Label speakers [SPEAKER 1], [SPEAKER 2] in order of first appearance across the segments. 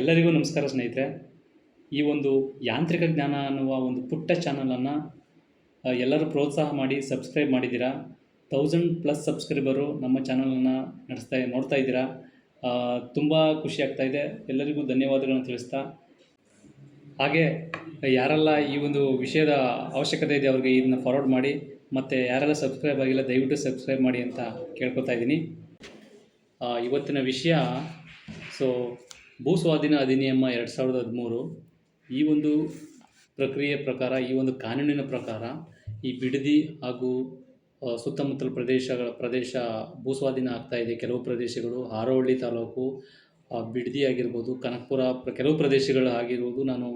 [SPEAKER 1] ಎಲ್ಲರಿಗೂ ನಮಸ್ಕಾರ ಸ್ನೇಹಿತರೆ. ಈ ಒಂದು ಯಾಂತ್ರಿಕ ಜ್ಞಾನ ಅನ್ನುವ ಒಂದು ಪುಟ್ಟ ಚಾನಲನ್ನು ಎಲ್ಲರೂ ಪ್ರೋತ್ಸಾಹ ಮಾಡಿ ಸಬ್ಸ್ಕ್ರೈಬ್ ಮಾಡಿದ್ದೀರಾ? ತೌಸಂಡ್ ಪ್ಲಸ್ ಸಬ್ಸ್ಕ್ರೈಬರು ನಮ್ಮ ಚಾನಲನ್ನು ನಡೆಸ್ತಾ, ನೋಡ್ತಾ ಇದ್ದೀರಾ? ತುಂಬ ಖುಷಿ ಆಗ್ತಾ ಇದೆ. ಎಲ್ಲರಿಗೂ ಧನ್ಯವಾದಗಳನ್ನು ತಿಳಿಸ್ತಾ. ಹಾಗೆ, ಯಾರೆಲ್ಲ ಈ ಒಂದು ವಿಷಯದ ಅವಶ್ಯಕತೆ ಇದೆ ಅವ್ರಿಗೆ ಇದನ್ನ ಫಾರ್ವರ್ಡ್ ಮಾಡಿ, ಮತ್ತು ಯಾರೆಲ್ಲ ಸಬ್ಸ್ಕ್ರೈಬ್ ಆಗಿಲ್ಲ, ದಯವಿಟ್ಟು ಸಬ್ಸ್ಕ್ರೈಬ್ ಮಾಡಿ ಅಂತ ಕೇಳ್ಕೊತಾ ಇದ್ದೀನಿ. ಇವತ್ತಿನ ವಿಷಯ ಸೊ ಭೂ ಸ್ವಾಧೀನ ಅಧಿನಿಯಮ ಎರಡು ಸಾವಿರದ ಹದಿಮೂರು ಈ ಒಂದು ಪ್ರಕ್ರಿಯೆ ಪ್ರಕಾರ, ಈ ಒಂದು ಕಾನೂನಿನ ಪ್ರಕಾರ ಈ ಬಿಡದಿ ಹಾಗೂ ಸುತ್ತಮುತ್ತಲ ಪ್ರದೇಶಗಳ ಪ್ರದೇಶ ಭೂ ಸ್ವಾಧೀನ ಆಗ್ತಾ ಇದೆ. ಕೆಲವು ಪ್ರದೇಶಗಳು ಹಾರೋಹಳ್ಳಿ ತಾಲೂಕು ಬಿಡದಿ ಆಗಿರ್ಬೋದು, ಕನಕಪುರ ಕೆಲವು ಪ್ರದೇಶಗಳು ಆಗಿರ್ಬೋದು, ನಾನು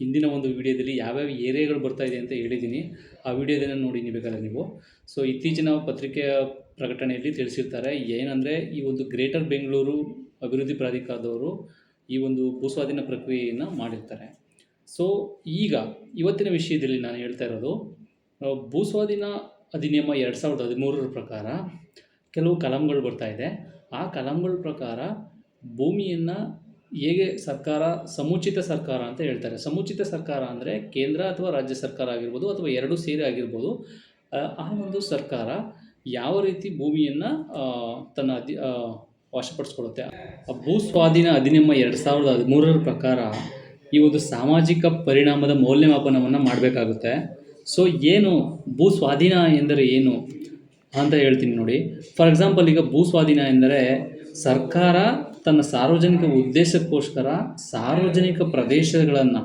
[SPEAKER 1] ಹಿಂದಿನ ಒಂದು ವಿಡಿಯೋದಲ್ಲಿ ಯಾವ್ಯಾವ ಏರಿಯಾಗಳು ಬರ್ತಾ ಇದೆ ಅಂತ ಹೇಳಿದ್ದೀನಿ. ಆ ವಿಡಿಯೋದನ್ನು ನೋಡಿ ನೀವು ಬೇಕಾದ್ರೆ ನೀವು. ಸೊ ಇತ್ತೀಚಿನ ಪತ್ರಿಕೆಯ ಪ್ರಕಟಣೆಯಲ್ಲಿ ತಿಳಿಸಿರ್ತಾರೆ, ಏನಂದರೆ ಈ ಒಂದು ಗ್ರೇಟರ್ ಬೆಂಗಳೂರು ಅಭಿವೃದ್ಧಿ ಪ್ರಾಧಿಕಾರದವರು ಈ ಒಂದು ಭೂಸ್ವಾಧೀನ ಪ್ರಕ್ರಿಯೆಯನ್ನು ಮಾಡಿರ್ತಾರೆ. ಸೊ ಈಗ ಇವತ್ತಿನ ವಿಷಯದಲ್ಲಿ ನಾನು ಹೇಳ್ತಾ ಇರೋದು ಭೂಸ್ವಾಧೀನ ಅಧಿನಿಯಮ ಎರಡು ಸಾವಿರದ ಹದಿಮೂರರ ಪ್ರಕಾರ ಕೆಲವು ಕಲಂಗಳು ಬರ್ತಾ ಇದೆ. ಆ ಕಲಂಗಳ ಪ್ರಕಾರ ಭೂಮಿಯನ್ನು ಹೇಗೆ ಸರ್ಕಾರ ಸಮುಚಿತ ಸರ್ಕಾರ ಅಂತ ಹೇಳ್ತಾರೆ. ಸಮುಚಿತ ಸರ್ಕಾರ ಅಂದರೆ ಕೇಂದ್ರ ಅಥವಾ ರಾಜ್ಯ ಸರ್ಕಾರ ಆಗಿರ್ಬೋದು ಅಥವಾ ಎರಡೂ ಸೇರಿ ಆಗಿರ್ಬೋದು. ಆ, ಒಂದು ಸರ್ಕಾರ ಯಾವ ರೀತಿ ಭೂಮಿಯನ್ನು ತನ್ನ ಅಧಿ ವಶಪಡಿಸ್ಕೊಳ್ಳುತ್ತೆ. ಆ ಭೂ ಸ್ವಾಧೀನ ಅಧಿನಿಯಮ ಎರಡು ಸಾವಿರದ ಹದಿಮೂರರ ಪ್ರಕಾರ ಈ ಒಂದು ಸಾಮಾಜಿಕ ಪರಿಣಾಮದ ಮೌಲ್ಯಮಾಪನವನ್ನು ಮಾಡಬೇಕಾಗುತ್ತೆ. ಸೊ, ಏನು ಭೂ ಸ್ವಾಧೀನ ಎಂದರೆ ಏನು ಅಂತ ಹೇಳ್ತೀನಿ ನೋಡಿ. ಫಾರ್ ಎಕ್ಸಾಂಪಲ್, ಈಗ ಭೂ ಸ್ವಾಧೀನ ಎಂದರೆ ಸರ್ಕಾರ ತನ್ನ ಸಾರ್ವಜನಿಕ ಉದ್ದೇಶಕ್ಕೋಸ್ಕರ ಸಾರ್ವಜನಿಕ ಪ್ರದೇಶಗಳನ್ನು,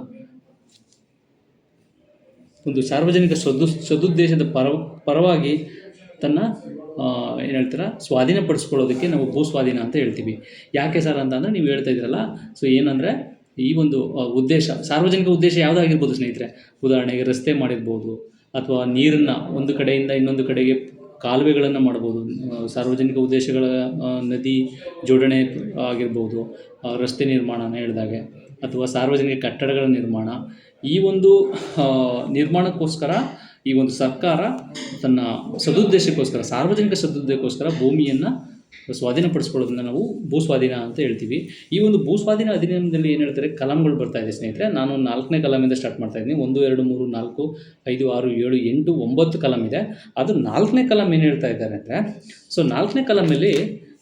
[SPEAKER 1] ಒಂದು ಸಾರ್ವಜನಿಕ ಸದು ಸದುದ್ದೇಶದ ಪರ, ಪರವಾಗಿ ತನ್ನ ಏನು ಹೇಳ್ತೀರ, ಸ್ವಾಧೀನಪಡಿಸ್ಕೊಳ್ಳೋದಕ್ಕೆ ನಾವು ಭೂ ಸ್ವಾಧೀನ ಅಂತ ಹೇಳ್ತೀವಿ. ಯಾಕೆ ಸರ್ ಅಂತಂದರೆ ನೀವು ಹೇಳ್ತಾ ಇದ್ದೀರಲ್ಲ, ಸೊ ಏನಂದರೆ ಈ ಒಂದು ಉದ್ದೇಶ, ಸಾರ್ವಜನಿಕ ಉದ್ದೇಶ ಯಾವುದಾಗಿರ್ಬೋದು ಸ್ನೇಹಿತರೆ? ಉದಾಹರಣೆಗೆ ರಸ್ತೆ ಮಾಡಿರ್ಬೋದು, ಅಥವಾ ನೀರನ್ನು ಒಂದು ಕಡೆಯಿಂದ ಇನ್ನೊಂದು ಕಡೆಗೆ ಕಾಲುವೆಗಳನ್ನು ಮಾಡ್ಬೋದು ಸಾರ್ವಜನಿಕ ಉದ್ದೇಶಗಳ ನದಿ ಜೋಡಣೆ ಆಗಿರ್ಬೋದು ರಸ್ತೆ ನಿರ್ಮಾಣನ ಹೇಳಿದಾಗೆ, ಅಥವಾ ಸಾರ್ವಜನಿಕ ಕಟ್ಟಡಗಳ ನಿರ್ಮಾಣ. ಈ ಒಂದು ನಿರ್ಮಾಣಕ್ಕೋಸ್ಕರ ಈ ಒಂದು ಸರ್ಕಾರ ತನ್ನ ಸದುದ್ದೇಶಕ್ಕೋಸ್ಕರ, ಸಾರ್ವಜನಿಕ ಸದುದ್ದೇಶಕ್ಕೋಸ್ಕರ ಭೂಮಿಯನ್ನು ಸ್ವಾಧೀನಪಡಿಸ್ಕೊಳ್ಳೋದನ್ನ ನಾವು ಭೂ ಸ್ವಾಧೀನ ಅಂತ ಹೇಳ್ತೀವಿ. ಈ ಒಂದು ಭೂ ಸ್ವಾಧೀನ ಅಧಿನಿಯಮದಲ್ಲಿ ಏನು ಹೇಳ್ತಾರೆ? ಕಲಂಗಳು ಬರ್ತಾ ಇದೆ ಸ್ನೇಹಿತರೆ. ನಾನು ನಾಲ್ಕನೇ ಕಲಮಿಂದ ಸ್ಟಾರ್ಟ್ ಮಾಡ್ತಾ ಇದ್ದೀನಿ. ಒಂದು, ಎರಡು, ಮೂರು, ನಾಲ್ಕು, ಐದು, ಆರು, ಏಳು, ಎಂಟು, ಒಂಬತ್ತು ಕಲಂ ಇದೆ. ಅದು ನಾಲ್ಕನೇ ಕಲಂ ಏನು ಹೇಳ್ತಾ ಇದ್ದಾರೆ ಅಂದರೆ, ಸೊ ನಾಲ್ಕನೇ ಕಲಮಲ್ಲಿ,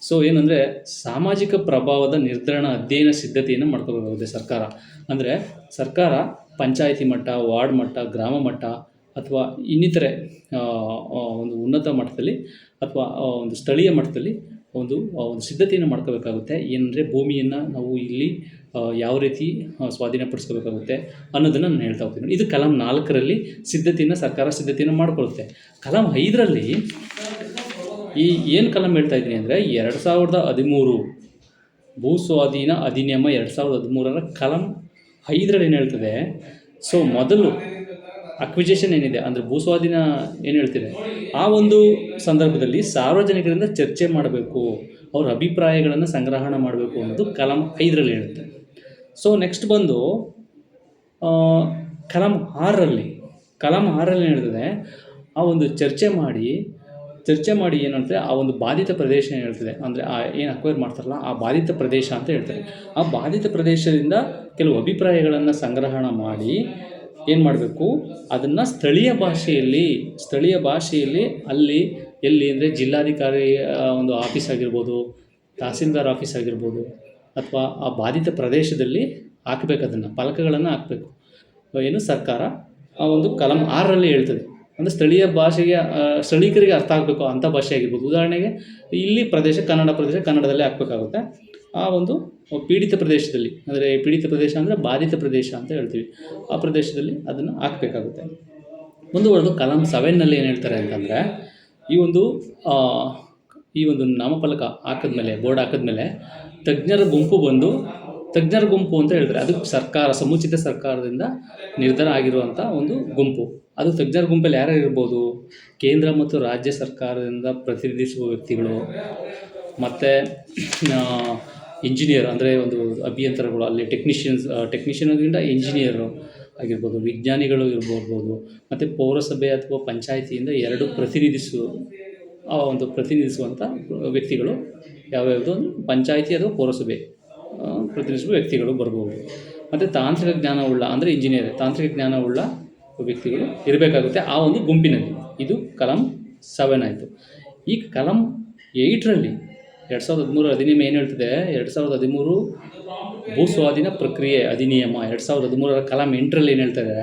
[SPEAKER 1] ಸೊ ಏನಂದರೆ ಸಾಮಾಜಿಕ ಪ್ರಭಾವದ ನಿರ್ಧರಣ ಅಧ್ಯಯನ ಸಿದ್ಧತೆಯನ್ನು ಮಾಡ್ಕೋಬೇಕಾಗುತ್ತೆ ಸರ್ಕಾರ. ಅಂದರೆ ಸರ್ಕಾರ ಪಂಚಾಯಿತಿ ಮಟ್ಟ, ವಾರ್ಡ್ ಮಟ್ಟ, ಗ್ರಾಮ ಮಟ್ಟ ಅಥವಾ ಇನ್ನಿತರೆ ಒಂದು ಉನ್ನತ ಮಟ್ಟದಲ್ಲಿ ಅಥವಾ ಒಂದು ಸ್ಥಳೀಯ ಮಟ್ಟದಲ್ಲಿ ಒಂದು ಒಂದು ಸಿದ್ಧತೆಯನ್ನು ಮಾಡ್ಕೋಬೇಕಾಗುತ್ತೆ. ಏನಂದರೆ ಭೂಮಿಯನ್ನು ನಾವು ಇಲ್ಲಿ ಯಾವ ರೀತಿ ಸ್ವಾಧೀನಪಡಿಸ್ಕೋಬೇಕಾಗುತ್ತೆ ಅನ್ನೋದನ್ನು ನಾನು ಹೇಳ್ತಾ ಹೋಗ್ತೀನಿ. ಇದು ಕಲಂ ನಾಲ್ಕರಲ್ಲಿ ಸಿದ್ಧತೆಯನ್ನು, ಸರ್ಕಾರ ಸಿದ್ಧತೆಯನ್ನು ಮಾಡಿಕೊಳ್ಳುತ್ತೆ. ಕಲಂ ಐದರಲ್ಲಿ ಈ ಏನು ಕಲಂ ಹೇಳ್ತಾ ಇದ್ದೀನಿ ಅಂದರೆ ಎರಡು ಸಾವಿರದ ಹದಿಮೂರು ಭೂ ಸ್ವಾಧೀನ ಅಧಿನಿಯಮ ಎರಡು ಸಾವಿರದ ಹದಿಮೂರರ ಕಲಂ ಐದರಲ್ಲಿ ಏನು ಹೇಳ್ತದೆ? ಸೊ ಮೊದಲು ಅಕ್ವಿಜೇಷನ್ ಏನಿದೆ, ಅಂದರೆ ಭೂಸ್ವಾಧೀನ ಏನು ಹೇಳ್ತಿದೆ ಆ ಒಂದು ಸಂದರ್ಭದಲ್ಲಿ ಸಾರ್ವಜನಿಕರಿಂದ ಚರ್ಚೆ ಮಾಡಬೇಕು, ಅವ್ರ ಅಭಿಪ್ರಾಯಗಳನ್ನು ಸಂಗ್ರಹಣ ಮಾಡಬೇಕು ಅನ್ನೋದು ಕಲಂ ಐದರಲ್ಲಿ ಹೇಳುತ್ತೆ. ಸೊ ನೆಕ್ಸ್ಟ್ ಬಂದು ಕಲಂ ಆರರಲ್ಲಿ ಕಲಂ ಆರರಲ್ಲಿ ಹೇಳ್ತದೆ, ಆ ಒಂದು ಚರ್ಚೆ ಮಾಡಿ ಚರ್ಚೆ ಮಾಡಿ ಏನಂದರೆ ಆ ಒಂದು ಬಾಧಿತ ಪ್ರದೇಶ ಏನು ಹೇಳ್ತದೆ, ಅಂದರೆ ಆ ಏನು ಅಕ್ವೈರ್ ಮಾಡ್ತಾರಲ್ಲ, ಆ ಬಾಧಿತ ಪ್ರದೇಶ ಅಂತ ಹೇಳ್ತಾರೆ. ಆ ಬಾಧಿತ ಪ್ರದೇಶದಿಂದ ಕೆಲವು ಅಭಿಪ್ರಾಯಗಳನ್ನು ಸಂಗ್ರಹಣ ಮಾಡಿ ಏನು ಮಾಡಬೇಕು? ಅದನ್ನು ಸ್ಥಳೀಯ ಭಾಷೆಯಲ್ಲಿ ಸ್ಥಳೀಯ ಭಾಷೆಯಲ್ಲಿ ಅಲ್ಲಿ ಎಲ್ಲಿ ಅಂದರೆ ಜಿಲ್ಲಾಧಿಕಾರಿ ಒಂದು ಆಫೀಸ್ ಆಗಿರ್ಬೋದು, ತಹಸೀಲ್ದಾರ್ ಆಫೀಸ್ ಆಗಿರ್ಬೋದು, ಅಥವಾ ಆ ಬಾಧಿತ ಪ್ರದೇಶದಲ್ಲಿ ಹಾಕಬೇಕು ಅದನ್ನು, ಫಲಕಗಳನ್ನು ಹಾಕಬೇಕು. ಏನು ಸರ್ಕಾರ ಆ ಒಂದು ಕಲಂ ಆರರಲ್ಲಿ ಹೇಳ್ತದೆ. ಅಂದರೆ ಸ್ಥಳೀಯ ಭಾಷೆಗೆ ಸ್ಥಳೀಕರಿಗೆ ಅರ್ಥ ಆಗಬೇಕು ಅಂಥ ಭಾಷೆ ಆಗಿರ್ಬೋದು. ಉದಾಹರಣೆಗೆ ಇಲ್ಲಿ ಪ್ರದೇಶ ಕನ್ನಡ ಪ್ರದೇಶ ಕನ್ನಡದಲ್ಲೇ ಹಾಕಬೇಕಾಗುತ್ತೆ. ಆ ಒಂದು ಪೀಡಿತ ಪ್ರದೇಶದಲ್ಲಿ, ಅಂದರೆ ಪೀಡಿತ ಪ್ರದೇಶ ಅಂದರೆ ಬಾಧಿತ ಪ್ರದೇಶ ಅಂತ ಹೇಳ್ತೀವಿ. ಆ ಪ್ರದೇಶದಲ್ಲಿ ಅದನ್ನು ಹಾಕಬೇಕಾಗುತ್ತೆ. ಮುಂದುವರೆದು ಕಲಂ ಸೆವೆನ್ನಲ್ಲಿ ಏನು ಹೇಳ್ತಾರೆ ಅಂತಂದರೆ, ಈ ಒಂದು ಈ ಒಂದು ನಾಮಫಲಕ ಹಾಕಿದ್ಮೇಲೆ, ಬೋರ್ಡ್ ಹಾಕಿದ್ಮೇಲೆ ತಜ್ಞರ ಗುಂಪು ಬಂದು ತಜ್ಞರ ಗುಂಪು ಅಂತ ಹೇಳಿದ್ರೆ ಅದು ಸರ್ಕಾರ, ಸಮುಚಿತ ಸರ್ಕಾರದಿಂದ ನಿರ್ಧಾರ ಆಗಿರುವಂಥ ಒಂದು ಗುಂಪು. ಅದು ತಜ್ಞರ ಗುಂಪಲ್ಲಿ ಯಾರ್ಯಾರು ಇರ್ಬೋದು? ಕೇಂದ್ರ ಮತ್ತು ರಾಜ್ಯ ಸರ್ಕಾರದಿಂದ ಪ್ರತಿನಿಧಿಸುವ ವ್ಯಕ್ತಿಗಳು, ಮತ್ತು ಇಂಜಿನಿಯರ್ ಅಂದರೆ ಒಂದು ಅಭಿಯಂತರಗಳು, ಅಲ್ಲಿ ಟೆಕ್ನಿಷಿಯನ್ಸ್ ಟೆಕ್ನಿಷಿಯನ್ಗಿಂತ ಇಂಜಿನಿಯರು ಆಗಿರ್ಬೋದು, ವಿಜ್ಞಾನಿಗಳು ಇರ್ಬೋದು, ಮತ್ತು ಪೌರಸಭೆ ಅಥವಾ ಪಂಚಾಯಿತಿಯಿಂದ ಎರಡು ಪ್ರತಿನಿಧಿಸುವ ಒಂದು ಪ್ರತಿನಿಧಿಸುವಂಥ ವ್ಯಕ್ತಿಗಳು ಯಾವ್ಯಾವುದು? ಪಂಚಾಯಿತಿ ಅಥವಾ ಪೌರಸಭೆ. ಪ್ರತಿನಿಧಿಸುವ ವ್ಯಕ್ತಿಗಳು ಬರಬಹುದು ಮತ್ತು ತಾಂತ್ರಿಕ ಜ್ಞಾನವುಳ್ಳ, ಅಂದರೆ ಇಂಜಿನಿಯರ್ ತಾಂತ್ರಿಕ ಜ್ಞಾನವುಳ್ಳ ವ್ಯಕ್ತಿಗಳು ಇರಬೇಕಾಗುತ್ತೆ ಆ ಒಂದು ಗುಂಪಿನಲ್ಲಿ. ಇದು ಕಲಂ ಸೆವೆನ್ ಆಯಿತು. ಈ ಕಲಂ ಏಯ್ಟ್ರಲ್ಲಿ ಎರಡು ಸಾವಿರದ ಹದಿಮೂರು ಅಧಿನಿಯಮ ಏನು ಹೇಳ್ತಿದೆ? ಎರಡು ಸಾವಿರದ ಹದಿಮೂರು ಭೂ ಸ್ವಾಧೀನ ಪ್ರಕ್ರಿಯೆ ಅಧಿನಿಯಮ. ಎರಡು ಸಾವಿರದ ಹದಿಮೂರರ ಕಲಂ ಎಂಟರಲ್ಲಿ ಏನು ಹೇಳ್ತಾರೆ?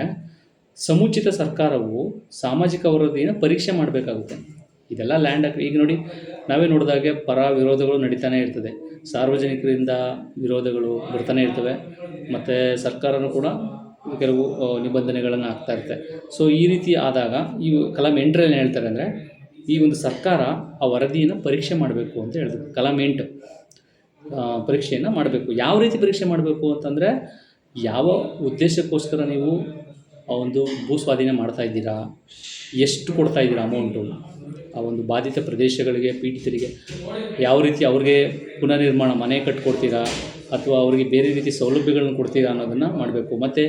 [SPEAKER 1] ಸಮುಚಿತ ಸರ್ಕಾರವು ಸಾಮಾಜಿಕ ವರದಿಯನ್ನು ಪರೀಕ್ಷೆ ಮಾಡಬೇಕಾಗುತ್ತೆ. ಇದೆಲ್ಲ ಲ್ಯಾಂಡ್ ಆಕ್ ಈಗ ನೋಡಿ, ನಾವೇ ನೋಡಿದಾಗೆ ಪರ ವಿರೋಧಗಳು ನಡೀತಾನೆ ಇರ್ತದೆ. ಸಾರ್ವಜನಿಕರಿಂದ ವಿರೋಧಗಳು ಬರ್ತಾನೆ ಇರ್ತವೆ. ಮತ್ತು ಸರ್ಕಾರನೂ ಕೂಡ ಕೆಲವು ನಿಬಂಧನೆಗಳನ್ನು ಹಾಕ್ತಾ ಇರುತ್ತೆ ಸೊ ಈ ರೀತಿ ಆದಾಗ ಈ ಕಲಂ ಎಂಟ್ರಲ್ಲಿ ಏನು ಹೇಳ್ತಾರೆ ಅಂದರೆ, ಈ ಒಂದು ಸರ್ಕಾರ ಆ ವರದಿಯನ್ನು ಪರೀಕ್ಷೆ ಮಾಡಬೇಕು ಅಂತ ಹೇಳ್ತಾರೆ ಕಲಂ ಎಂಟು. ಪರೀಕ್ಷೆಯನ್ನು ಮಾಡಬೇಕು. ಯಾವ ರೀತಿ ಪರೀಕ್ಷೆ ಮಾಡಬೇಕು ಅಂತಂದರೆ, ಯಾವ ಉದ್ದೇಶಕ್ಕೋಸ್ಕರ ನೀವು ಆ ಒಂದು ಭೂ ಸ್ವಾಧೀನ ಮಾಡ್ತಾ ಇದ್ದೀರಾ? ಎಷ್ಟು ಕೊಡ್ತಾ ಇದ್ದೀರಾ ಅಮೌಂಟು ಆ ಒಂದು ಬಾಧಿತ ಪ್ರದೇಶಗಳಿಗೆ, ಪೀಡಿತರಿಗೆ ಯಾವ ರೀತಿ ಅವ್ರಿಗೆ ಪುನರ್ನಿರ್ಮಾಣ ಮನೆ ಕಟ್ಕೊಡ್ತೀರಾ ಅಥವಾ ಅವರಿಗೆ ಬೇರೆ ರೀತಿ ಸೌಲಭ್ಯಗಳನ್ನ ಕೊಡ್ತೀರಾ ಅನ್ನೋದನ್ನು ಮಾಡಬೇಕು. ಮತ್ತು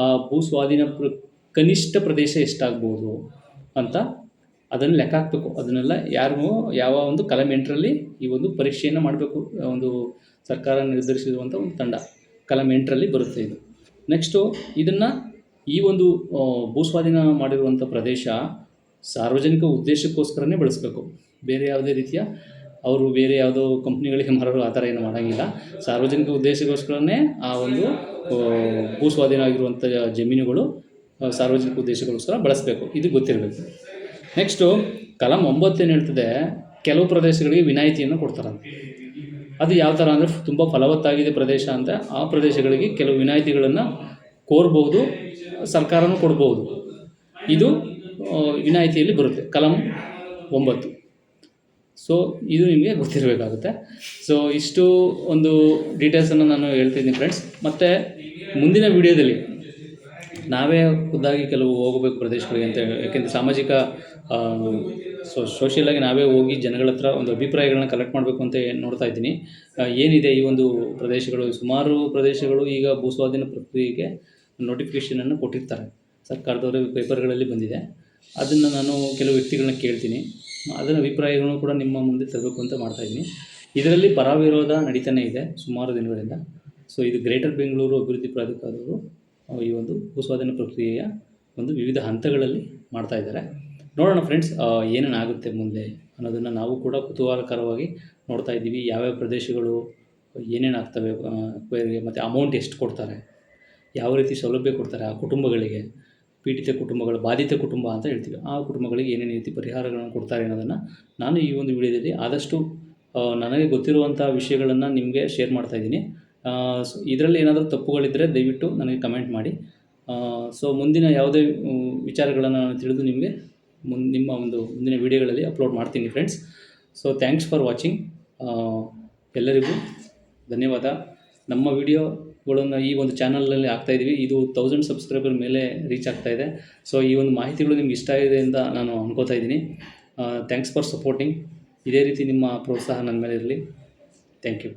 [SPEAKER 1] ಆ ಭೂ ಸ್ವಾಧೀನ ಪ್ರ, ಕನಿಷ್ಠ ಪ್ರದೇಶ ಎಷ್ಟಾಗ್ಬೋದು ಅಂತ ಅದನ್ನು ಲೆಕ್ಕ ಹಾಕಬೇಕು. ಅದನ್ನೆಲ್ಲ ಯಾರಿಗೂ ಯಾವ ಒಂದು ಕಲಂ ಎಂಟರಲ್ಲಿ ಈ ಒಂದು ಪರೀಕ್ಷೆಯನ್ನು ಮಾಡಬೇಕು. ಒಂದು ಸರ್ಕಾರ ನಿರ್ಧರಿಸಿರುವಂಥ ಒಂದು ತಂಡ ಕಲಂ ಎಂಟರಲ್ಲಿ ಬರುತ್ತೆ ಇದು. ನೆಕ್ಸ್ಟು ಇದನ್ನು ಈ ಒಂದು ಭೂಸ್ವಾಧೀನ ಮಾಡಿರುವಂಥ ಪ್ರದೇಶ ಸಾರ್ವಜನಿಕ ಉದ್ದೇಶಕ್ಕೋಸ್ಕರನೇ ಬಳಸಬೇಕು. ಬೇರೆ ಯಾವುದೇ ರೀತಿಯ ಅವರು ಬೇರೆ ಯಾವುದೋ ಕಂಪ್ನಿಗಳಿಗೆ ಮಾರೋರು ಆ ಥರ ಏನು ಮಾಡೋಂಗಿಲ್ಲ. ಸಾರ್ವಜನಿಕ ಉದ್ದೇಶಕ್ಕೋಸ್ಕರನೇ ಆ ಒಂದು ಭೂಸ್ವಾಧೀನ ಆಗಿರುವಂಥ ಜಮೀನುಗಳು ಸಾರ್ವಜನಿಕ ಉದ್ದೇಶಕ್ಕೋಸ್ಕರ ಬಳಸಬೇಕು. ಇದು ಗೊತ್ತಿರಬೇಕು. ನೆಕ್ಸ್ಟು ಕಲಂ ಏನು ಹೇಳ್ತದೆ, ಕೆಲವು ಪ್ರದೇಶಗಳಿಗೆ ವಿನಾಯಿತಿಯನ್ನು ಕೊಡ್ತಾರಂತೆ. ಅದು ಯಾವ ಥರ ಅಂದರೆ ತುಂಬ ಫಲವತ್ತಾಗಿದೆ ಪ್ರದೇಶ ಅಂತ ಆ ಪ್ರದೇಶಗಳಿಗೆ ಕೆಲವು ವಿನಾಯಿತಿಗಳನ್ನು ಕೋರ್ಬೋದು. ಸರ್ಕಾರನೂ ಕೊಡ್ಬೋದು. ಇದು ವಿನಾಯಿತಿಯಲ್ಲಿ ಬರುತ್ತೆ. ಕಲಂ ಒಂಬತ್ತು. ಸೊ ಇದು ನಿಮಗೆ ಗೊತ್ತಿರಬೇಕಾಗುತ್ತೆ. ಸೊ ಇಷ್ಟು ಒಂದು ಡೀಟೇಲ್ಸನ್ನು ನಾನು ಹೇಳ್ತಿದ್ದೀನಿ ಫ್ರೆಂಡ್ಸ್ ಮತ್ತು ಮುಂದಿನ ವಿಡಿಯೋದಲ್ಲಿ ನಾವೇ ಖುದ್ದಾಗಿ ಕೆಲವು ಹೋಗಬೇಕು ಪ್ರದೇಶಗಳಿಗೆ ಅಂತ ಯಾಕೆಂದರೆ ಸಾಮಾಜಿಕ ಸೊ ಸೋಷಿಯಲಾಗಿ ನಾವೇ ಹೋಗಿ ಜನಗಳ ಹತ್ರ ಒಂದು ಅಭಿಪ್ರಾಯಗಳನ್ನ ಕಲೆಕ್ಟ್ ಮಾಡಬೇಕು ಅಂತ ನೋಡ್ತಾ ಇದ್ದೀನಿ. ಏನಿದೆ ಈ ಒಂದು ಪ್ರದೇಶಗಳು? ಸುಮಾರು ಪ್ರದೇಶಗಳು ಈಗ ಭೂಸ್ವಾಧೀನ ಪ್ರಕ್ರಿಯೆಗೆ ನೋಟಿಫಿಕೇಷನನ್ನು ಕೊಟ್ಟಿರ್ತಾರೆ. ಸರ್ಕಾರದವರು ಪೇಪರ್ಗಳಲ್ಲಿ ಬಂದಿದೆ. ಅದನ್ನು ನಾನು ಕೆಲವು ವ್ಯಕ್ತಿಗಳನ್ನ ಕೇಳ್ತೀನಿ. ಅದರ ಅಭಿಪ್ರಾಯಗಳನ್ನು ಕೂಡ ನಿಮ್ಮ ಮುಂದೆ ತರಬೇಕು ಅಂತ ಮಾಡ್ತಾಯಿದ್ದೀನಿ ಇದರಲ್ಲಿ ಪರ ವಿರೋಧ ನಡೀತಾನೆ ಇದೆ ಸುಮಾರು ದಿನಗಳಿಂದ. ಸೊ ಇದು ಗ್ರೇಟರ್ ಬೆಂಗಳೂರು ಅಭಿವೃದ್ಧಿ ಪ್ರಾಧಿಕಾರದವರು ಈ ಒಂದು ಭೂಸ್ವಾಧೀನ ಪ್ರಕ್ರಿಯೆಯ ಒಂದು ವಿವಿಧ ಹಂತಗಳಲ್ಲಿ ಮಾಡ್ತಾ ಇದ್ದಾರೆ. ನೋಡೋಣ ಫ್ರೆಂಡ್ಸ್ ಏನೇನಾಗುತ್ತೆ ಮುಂದೆ ಅನ್ನೋದನ್ನು ನಾವು ಕೂಡ ಕುತೂಹಲಕರವಾಗಿ ನೋಡ್ತಾ ಇದ್ದೀವಿ. ಯಾವ್ಯಾವ ಪ್ರದೇಶಗಳು ಏನೇನಾಗ್ತವೆ ಮತ್ತು ಅಮೌಂಟ್ ಎಷ್ಟು ಕೊಡ್ತಾರೆ. ಯಾವ ರೀತಿ ಸೌಲಭ್ಯ ಕೊಡ್ತಾರೆ ಆ ಕುಟುಂಬಗಳಿಗೆ, ಪೀಡಿತ ಕುಟುಂಬಗಳು, ಬಾಧಿತ ಕುಟುಂಬ ಅಂತ ಹೇಳ್ತೀವಿ. ಆ ಕುಟುಂಬಗಳಿಗೆ ಏನೇನು ರೀತಿ ಪರಿಹಾರಗಳನ್ನು ಕೊಡ್ತಾರೆ ಅನ್ನೋದನ್ನು ನಾನು ಈ ಒಂದು ವಿಡಿಯೋದಲ್ಲಿ ಆದಷ್ಟು ನನಗೆ ಗೊತ್ತಿರುವಂಥ ವಿಷಯಗಳನ್ನು ನಿಮಗೆ ಶೇರ್ ಮಾಡ್ತಾ ಇದ್ದೀನಿ. ಇದರಲ್ಲಿ ಏನಾದರೂ ತಪ್ಪುಗಳಿದ್ದರೆ ದಯವಿಟ್ಟು ನನಗೆ ಕಮೆಂಟ್ ಮಾಡಿ. ಸೊ ಮುಂದಿನ ಯಾವುದೇ ವಿಚಾರಗಳನ್ನು ನಾನು ತಿಳಿದು ನಿಮಗೆ ಮುನ್, ನಿಮ್ಮ ಒಂದು ಮುಂದಿನ ವಿಡಿಯೋಗಳಲ್ಲಿ ಅಪ್ಲೋಡ್ ಮಾಡ್ತೀನಿ friends so thanks for watching ಎಲ್ಲರಿಗೂ ಧನ್ಯವಾದ. ನಮ್ಮ ವಿಡಿಯೋಗಳನ್ನು ಈ ಒಂದು ಚಾನಲಲ್ಲಿ ಹಾಕ್ತಾಯಿದ್ದೀವಿ ಇದು ತೌಸಂಡ್ ಸಬ್ಸ್ಕ್ರೈಬರ್ ಮೇಲೆ ರೀಚ್ ಆಗ್ತಾ ಇದೆ. ಸೊ ಈ ಒಂದು ಮಾಹಿತಿಗಳು ನಿಮ್ಗೆ ಇಷ್ಟ ಆಗಿದೆ ಅಂತ ನಾನು ಅನ್ಕೋತಾ ಇದ್ದೀನಿ. ಥ್ಯಾಂಕ್ಸ್ ಫಾರ್ ಸಪೋರ್ಟಿಂಗ್ ಇದೇ ರೀತಿ ನಿಮ್ಮ ಪ್ರೋತ್ಸಾಹ ನನ್ನ ಮೇಲೆ ಇರಲಿ. Thank you